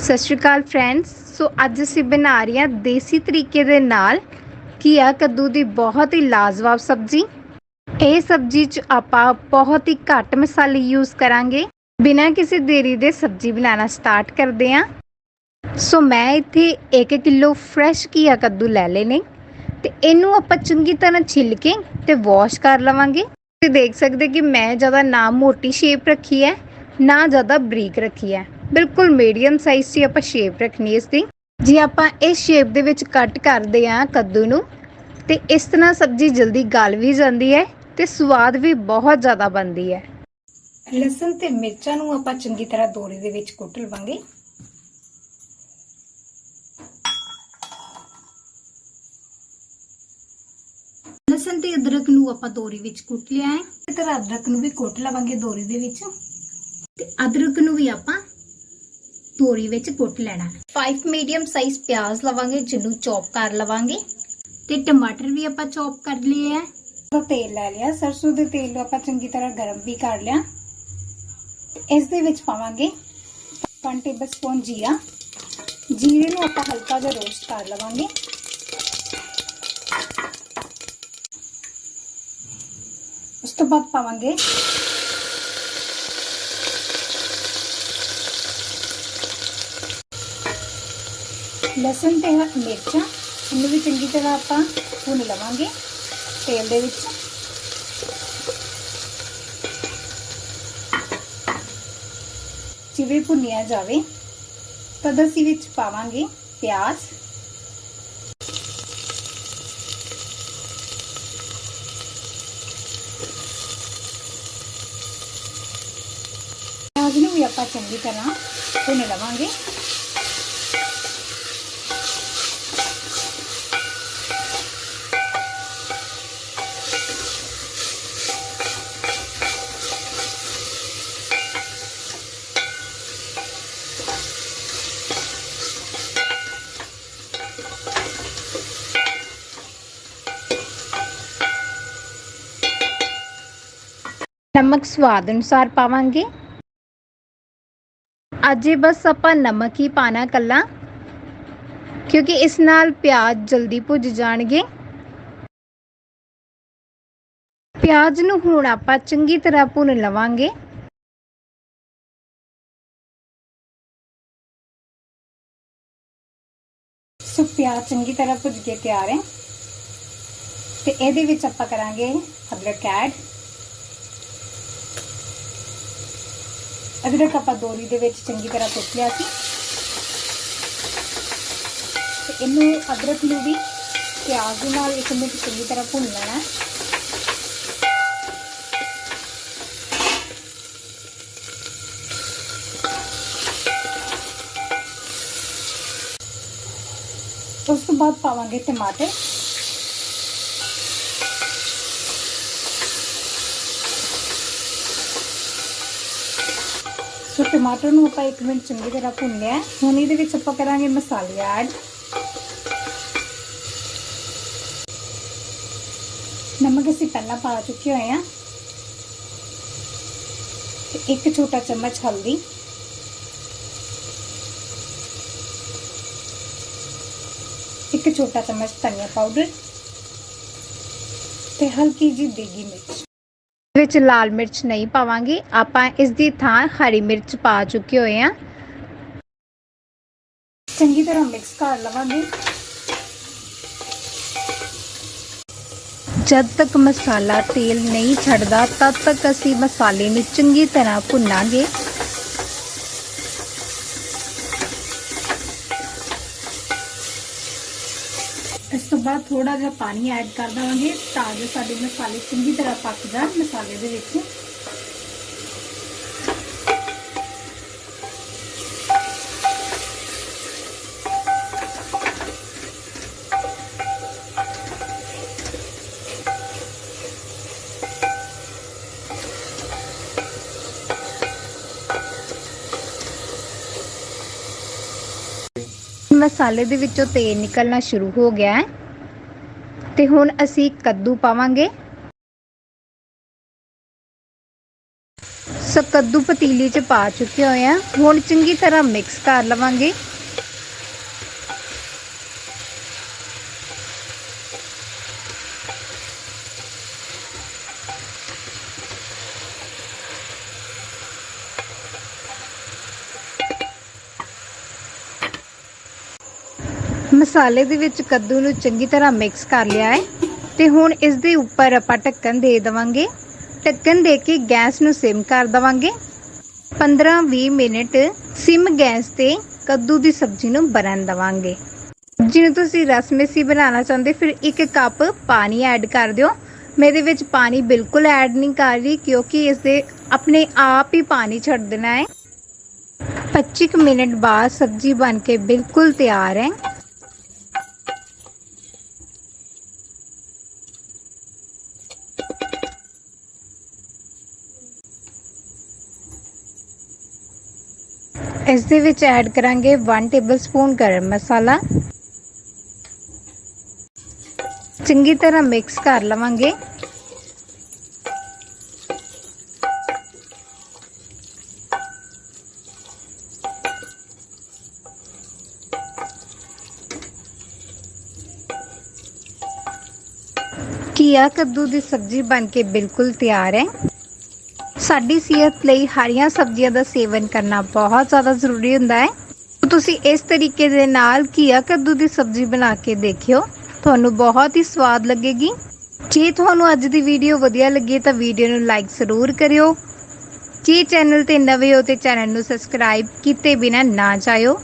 ਸਤਿ ਸ਼੍ਰੀ ਅਕਾਲ ਫਰੈਂਡਸ ਸੋ ਅੱਜ ਅਸੀਂ ਬਣਾ ਰਹੇ ਹਾਂ ਦੇਸੀ ਤਰੀਕੇ ਦੇ ਨਾਲ ਘੀਆ ਕੱਦੂ ਦੀ ਬਹੁਤ ਹੀ ਲਾਜਵਾਬ ਸਬਜ਼ੀ। ਇਹ ਸਬਜ਼ੀ 'ਚ ਆਪਾਂ ਬਹੁਤ ਹੀ ਘੱਟ ਮਸਾਲੇ ਯੂਜ਼ ਕਰਾਂਗੇ। ਬਿਨਾਂ ਕਿਸੇ ਦੇਰੀ ਦੇ ਸਬਜ਼ੀ ਬਣਾਉਣਾ ਸਟਾਰਟ ਕਰਦੇ ਹਾਂ। ਸੋ ਮੈਂ ਇੱਥੇ 1 ਕਿਲੋ ਫਰੈਸ਼ ਘੀਆ ਕੱਦੂ ਲੈ ਲਏ ਨੇ। ਤੇ ਇਹਨੂੰ ਆਪਾਂ ਚੰਗੀ ਤਰ੍ਹਾਂ ਛਿੱਲ ਕੇ ਤੇ ਵਾਸ਼ ਕਰ ਲਵਾਂਗੇ। ਤੁਸੀਂ ਦੇਖ ਸਕਦੇ ਕਿ ਮੈਂ ਜ਼ਿਆਦਾ ਨਾ ਮੋਟੀ ਸ਼ੇਪ ਰੱਖੀ ਹੈ, ਨਾ ਜ਼ਿਆਦਾ ਬਰੀਕ ਰੱਖੀ ਹੈ। ਬਿਲਕੁਲ ਮੀਡੀਅਮ ਸਾਈਜ਼ ਦੀ ਆਪਾਂ ਸ਼ੇਪ ਰੱਖਣੀ ਇਸ ਦੀ। ਜੇ ਆਪਾਂ ਇਸ ਸ਼ੇਪ ਦੇ ਵਿੱਚ ਕੱਟ ਕਰਦੇ ਆ ਕੱਦੂ ਨੂੰ, ਤੇ ਇਸ ਤਰ੍ਹਾਂ ਸਬਜ਼ੀ ਜਲਦੀ ਗਲ ਵੀ ਜਾਂਦੀ ਹੈ ਤੇ ਸਵਾਦ ਵੀ ਬਹੁਤ ਜ਼ਿਆਦਾ ਬਣਦੀ ਹੈ। ਲਸਣ ਤੇ ਮਿਰਚਾਂ ਨੂੰ ਆਪਾਂ ਚੰਗੀ ਤਰ੍ਹਾਂ ਦੋਰੇ ਦੇ ਵਿੱਚ ਕੁੱਟ ਲਵਾਂਗੇ। ਲਸਣ ਤੇ ਅਦਰਕ ਨੂੰ ਆਪਾਂ ਦੋਰੀ ਵਿੱਚ ਕੁੱਟ ਲਿਆ ਹੈ। ਤੇ ਤਰ੍ਹਾਂ ਅਦਰਕ ਨੂੰ ਵੀ ਕੁੱਟ ਲਵਾਂਗੇ ਦੋਰੀ ਦੇ ਵਿੱਚ। ਤੇ ਅਦਰਕ ਨੂੰ ਵੀ ਆਪਾਂ ਦੋਰੀ ਵਿੱਚ ਕੁੱਟ ਲੈਣਾ। ਹੈ 5 ਮੀਡੀਅਮ ਸਾਈਜ਼ ਪਿਆਜ਼ ਲਵਾਂਗੇ ਜਿਹਨੂੰ ਚੌਪ ਕਰ ਲਵਾਂਗੇ। ਤੇ ਟਮਾਟਰ ਵੀ ਆਪਾਂ ਚੌਪ ਕਰ ਲਏ ਹੈ ਤਾਂ ਤੇਲ ਲੈ ਲਿਆ ਸਰਸੋਂ ਦੇ ਤੇਲ ਨੂੰ ਆਪਾਂ ਚੰਗੀ ਤਰ੍ਹਾਂ ਗਰਮ ਵੀ ਕਰ ਲਿਆ। ਇਸ ਦੇ ਵਿੱਚ ਪਾਵਾਂਗੇ 1 ਟੇਬਲਸਪੂਨ ਜੀਰਾ। ਜੀਰੇ ਨੂੰ ਆਪਾਂ ਹਲਕਾ ਜਿਹਾ ਰੋਸਟ ਕਰ ਲਵਾਂਗੇ। ਉਸ ਤੋਂ ਬਾਅਦ ਪਾਵਾਂਗੇ ਲਸਣ ਤੇ ਮਿਰਚਾਂ, ਇਹਨੂੰ ਵੀ ਚੰਗੀ ਤਰ੍ਹਾਂ ਆਪਾਂ ਭੁੰਨ ਲਵਾਂਗੇ ਤੇਲ ਦੇ ਵਿੱਚ। ਜਿਵੇਂ ਭੁੰਨਿਆ ਜਾਵੇ, ਤਦ ਅਸੀਂ ਵਿੱਚ ਪਾਵਾਂਗੇ ਪਿਆਜ਼। ਪਿਆਜ਼ ਨੂੰ ਵੀ ਆਪਾਂ ਚੰਗੀ ਤਰ੍ਹਾਂ ਭੁੰਨ ਲਵਾਂਗੇ। ਨਮਕ ਸਵਾਦ ਅਨੁਸਾਰ ਪਾਵਾਂਗੇ। ਅੱਜ ਬਸ ਆਪਾਂ ਨਮਕ ਹੀ ਪਾਣਾ ਕੱਲਾ, ਕਿਉਂਕਿ ਇਸ ਨਾਲ ਪਿਆਜ਼ ਜਲਦੀ ਭੁੱਜ ਜਾਣਗੇ। ਪਿਆਜ਼ ਨੂੰ ਹੁਣ ਆਪਾਂ ਚੰਗੀ ਤਰ੍ਹਾਂ ਭੁੰਨ ਲਵਾਂਗੇ। ਸੋ ਪਿਆਜ਼ ਚੰਗੀ ਤਰ੍ਹਾਂ ਭੁੱਜ ਕੇ ਤਿਆਰ ਹੈ। ਤੇ ਇਹਦੇ ਵਿੱਚ ਆਪਾਂ ਕਰਾਂਗੇ ਅਦਰਕ ਐਡ। ਅਦਰਕ ਆਪਾਂ ਦੋਰੀ ਦੇ ਵਿੱਚ ਚੰਗੀ ਤਰ੍ਹਾਂ ਕੁੱਟ ਲਿਆ ਸੀ। ਤੇ ਇਹਨੂੰ ਅਦਰਕ ਨੂੰ ਵੀ ਪਿਆਜ਼ ਦੇ ਨਾਲ ਇੱਕ ਮਿੰਟ ਚੰਗੀ ਤਰ੍ਹਾਂ ਭੁੰਨ ਲੈਣਾ ਉਸ ਤੋਂ ਬਾਅਦ ਪਾਵਾਂਗੇ ਟਮਾਟਰ। ਸੋ ਟਮਾਟਰ ਨੂੰ ਆਪਾਂ 1 ਮਿੰਟ ਚੰਗੀ ਤਰ੍ਹਾਂ ਭੁੰਨ ਲਿਆ ਹੁਣ ਇਹਦੇ ਵਿੱਚ ਆਪਾਂ ਕਰਾਂਗੇ ਮਸਾਲੇ ਐਡ। ਨਮਕ ਅਸੀਂ ਪਹਿਲਾਂ ਪਾ ਚੁੱਕੇ ਹੋਏ ਆ ਤੇ ਇੱਕ ਛੋਟਾ ਚਮਚ ਹਲਦੀ। ਇੱਕ ਛੋਟਾ ਚਮਚ ਧਨੀਆ ਪਾਊਡਰ। ਤੇ ਹਲਕੀ ਜੀ ਦੇਗੀ ਮਿਰਚ। ਵਿੱਚ ਲਾਲ ਮਿਰਚ ਨਹੀਂ ਪਾਵਾਂਗੇ। ਆਪਾਂ ਇਸ ਦੀ ਥਾਂ ਹਰੀ ਮਿਰਚ ਪਾ ਚੁੱਕੇ ਹੋਏ ਆ। ਚੰਗੀ ਤਰ੍ਹਾਂ ਮਿਕਸ ਕਰ ਲਵਾਂਗੇ। ਜਦ ਤੱਕ ਮਸਾਲਾ ਤੇਲ ਨਹੀਂ ਛੱਡਦਾ, ਤਦ ਤੱਕ ਅਸੀਂ ਮਸਾਲੇ ਨੂੰ ਚੰਗੀ ਤਰ੍ਹਾਂ ਭੁੰਨਾਂਗੇ। ਇਸ ਤੋਂ ਬਾਅਦ ਥੋੜਾ ਜਿਹਾ ਪਾਣੀ ਐਡ ਕਰ ਦਵਾਂਗੇ ਤਾਂ ਜੋ ਸਾਡੇ ਮਸਾਲੇ ਚੰਗੀ ਤਰ੍ਹਾਂ ਪੱਕ ਜਾਣ ਮਸਾਲੇ ਦੇ ਵਿੱਚ। ਮਸਾਲੇ ਦੇ ਵਿੱਚੋਂ ਤੇਲ ਨਿਕਲਣਾ ਸ਼ੁਰੂ ਹੋ ਗਿਆ ਹੈ ਤੇ ਹੁਣ ਅਸੀਂ ਕੱਦੂ ਪਾਵਾਂਗੇ। ਸੋ ਕੱਦੂ ਪਤੀਲੀ 'ਚ ਪਾ ਚੁੱਕੇ ਹੋਏ ਆ ਹੁਣ ਚੰਗੀ ਤਰ੍ਹਾਂ ਮਿਕਸ ਕਰ ਲਵਾਂਗੇ। ਮਸਾਲੇ ਦੇ ਵਿੱਚ ਕੱਦੂ ਨੂੰ ਚੰਗੀ ਤਰ੍ਹਾਂ ਮਿਕਸ ਕਰ ਲਿਆ ਹੈ ਤੇ ਹੁਣ ਇਸ ਦੇ ਉੱਪਰ ਆਪਾਂ ਢੱਕਣ ਦੇ ਦੇਵਾਂਗੇ। ਢੱਕਣ ਦੇ ਕੇ ਗੈਸ ਨੂੰ ਸਿਮ ਕਰ ਦੇਵਾਂਗੇ। 15-20 ਮਿੰਟ ਸਿਮ ਗੈਸ ਤੇ ਕੱਦੂ ਦੀ ਸਬਜ਼ੀ ਨੂੰ ਬਣਨ ਦੇਵਾਂਗੇ। ਜਿਹਨੂੰ ਤੁਸੀਂ ਰਸਮੇਸੀ ਬਣਾਉਣਾ ਚਾਹੁੰਦੇ ਫਿਰ ਇੱਕ ਕੱਪ ਪਾਣੀ ਐਡ ਕਰ ਦਿਓ। ਮੈਂ ਇਹਦੇ ਵਿੱਚ ਪਾਣੀ ਬਿਲਕੁਲ ਐਡ ਨਹੀਂ ਕਰ ਰਹੀ, ਕਿਉਂਕਿ ਇਸ ਦੇ ਆਪਣੇ ਆਪ ਹੀ ਪਾਣੀ ਛੱਡ ਦੇਣਾ ਹੈ। 25 ਕੁ ਮਿੰਟ ਬਾਅਦ ਸਬਜ਼ੀ ਬਣ ਕੇ ਬਿਲਕੁਲ ਤਿਆਰ ਹੈ। ਇਸ ਦੇ ਵਿੱਚ ਐਡ ਕਰਾਂਗੇ 1 ਟੇਬਲਸਪੂਨ ਗਰਮ ਮਸਾਲਾ। ਚੰਗੀ ਤਰ੍ਹਾਂ ਮਿਕਸ ਕਰ ਲਵਾਂਗੇ। ਕੀਆ ਕੱਦੂ ਦੀ ਸਬਜ਼ੀ ਬਣ ਕੇ ਬਿਲਕੁਲ ਤਿਆਰ ਹੈ। ਸਾਡੀ ਸਿਹਤ ਲਈ ਹਰੀਆਂ ਸਬਜ਼ੀਆਂ ਦਾ ਸੇਵਨ ਕਰਨਾ ਬਹੁਤ ਜ਼ਿਆਦਾ ਜ਼ਰੂਰੀ ਹੁੰਦਾ ਹੈ। ਤੁਸੀਂ ਇਸ ਤਰੀਕੇ ਦੇ ਨਾਲ ਘੀਆ ਕੱਦੂ ਦੀ ਸਬਜ਼ੀ ਬਣਾ ਕੇ ਦੇਖਿਓ। ਤੁਹਾਨੂੰ ਬਹੁਤ ਹੀ ਸਵਾਦ ਲੱਗੇਗੀ। ਜੇ ਤੁਹਾਨੂੰ ਅੱਜ ਦੀ ਵੀਡੀਓ ਵਧੀਆ ਲੱਗੀ ਤਾਂ ਵੀਡੀਓ ਨੂੰ ਲਾਈਕ ਜ਼ਰੂਰ ਕਰਿਓ। ਜੇ ਚੈਨਲ ਤੇ ਨਵੇਂ ਹੋ ਤੇ ਚੈਨਲ ਨੂੰ ਸਬਸਕ੍ਰਾਈਬ ਕੀਤੇ ਬਿਨਾ ਨਾ ਜਾਇਓ।